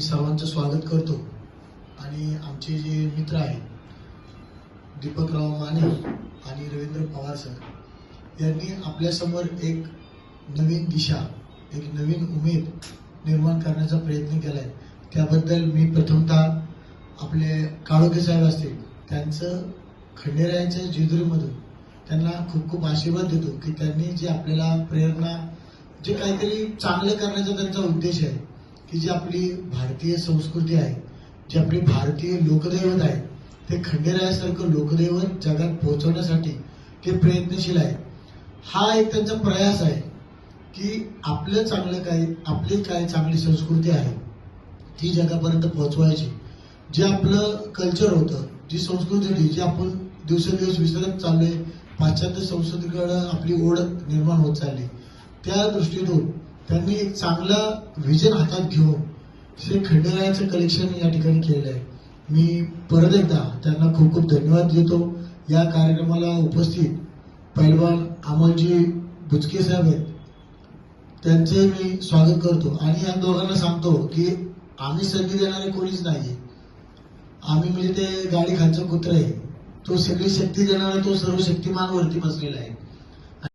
मी सर्वांचं स्वागत करतो. आणि आमचे जे मित्र आहेत दीपकराव माने आणि रवींद्र पवार सर यांनी आपल्यासमोर एक नवीन दिशा एक नवीन उमेद निर्माण करण्याचा प्रयत्न केला आहे त्याबद्दल मी प्रथमतः आपले काळोखे साहेब असतील त्यांचं खंडेरायांच्या जेजुरीमधून त्यांना खूप खूप आशीर्वाद देतो की त्यांनी जे आपल्याला प्रेरणा जे काहीतरी चांगलं करण्याचा त्यांचा उद्देश आहे की जी आपली भारतीय संस्कृती आहे जी आपली भारतीय लोकदैवत आहे ते खंडेरायासारखं लोकदैवत जगात पोहोचवण्यासाठी ते प्रयत्नशील आहे. हा एक त्यांचा प्रयास आहे की आपलं चांगलं काय आपली काय चांगली संस्कृती आहे ती जगापर्यंत पोहोचवायची. जे आपलं कल्चर होतं जी संस्कृती होती जी आपण दिवसेंदिवस विसरत चाललोय पाश्चात्य संस्कृतीकडं आपली ओढ निर्माण होत चालली त्या दृष्टीतून त्यांनी एक चांगला व्हिजन हातात घेऊन श्री खंडेरायाचं कलेक्शन या ठिकाणी केलेलं आहे मी परत एकदा त्यांना खूप खूप धन्यवाद देतो. या कार्यक्रमाला उपस्थित पैलवान अमोलजी बुचके साहेब आहेत. त्यांचे मी स्वागत करतो. आणि या दोघांना सांगतो की आम्ही संधी देणारे कोणीच नाही आम्ही म्हणजे ते गाडी खालचं कुत्र आहे. तो सगळी शक्ती देणारा तो सर्व शक्तिमान वरती बसलेला आहे.